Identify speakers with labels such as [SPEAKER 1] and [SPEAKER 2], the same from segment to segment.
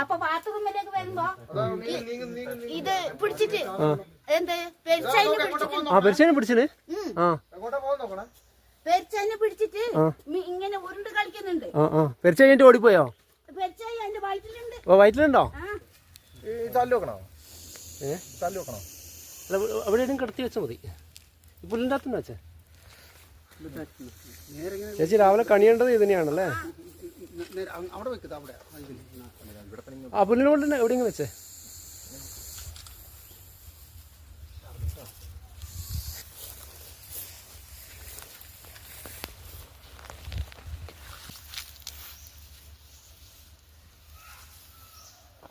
[SPEAKER 1] അപ്പൊ ബാത്റൂമിലേക്ക് വരുമ്പോ ഇത് പിടിച്ചിട്ട് എന്ത്
[SPEAKER 2] പെരിച്ചതിനെ പിടിച്ചിന്. ആ.
[SPEAKER 1] പിടിച്ചിട്ട് ഇങ്ങനെ ഉരുണ്ട് കളിക്കുന്നുണ്ട്.
[SPEAKER 2] പെരിച്ച കഴിഞ്ഞിട്ട് ഓടിപ്പോയോ? ഓ വയറ്റിലുണ്ടോ? എവിടെയും കിടത്തി വെച്ചാൽ മതി. പുല്ലിന്റെ അകത്തുനിന്ന് വെച്ചേ ചേച്ചി രാവിലെ കണിയേണ്ടത് ഇത് തന്നെയാണല്ലേ
[SPEAKER 3] അവിടെ വെക്കുന്നത് അവിടെ.
[SPEAKER 2] തന്നെ എവിടെയെങ്കിലും വെച്ചേ?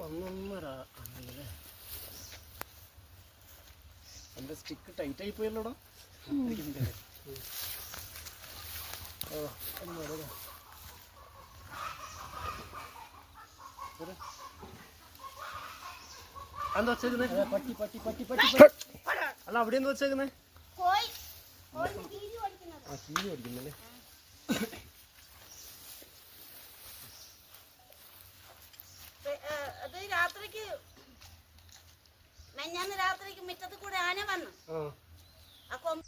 [SPEAKER 2] ഒന്നൊന്നര ആണല്ലേ? എന്റെ സ്റ്റിക്ക് ടൈറ്റ് ആയി പോയല്ലോടാ? ഓ ഒന്നര എന്താ വെച്ചേക്കുന്നേ? പട്ടി പട്ടി പട്ടി പട്ടി അല്ല അവിടെ എന്താ വെച്ചേക്കുന്നേ? ആ കീഴ്
[SPEAKER 1] അത് രാത്രിക്ക് മെഞ്ഞാന്ന് രാത്രിക്ക് മുറ്റത്ത് കൂടെ ആന വന്നു.
[SPEAKER 2] ആ.
[SPEAKER 1] ആ കൊമ്പ്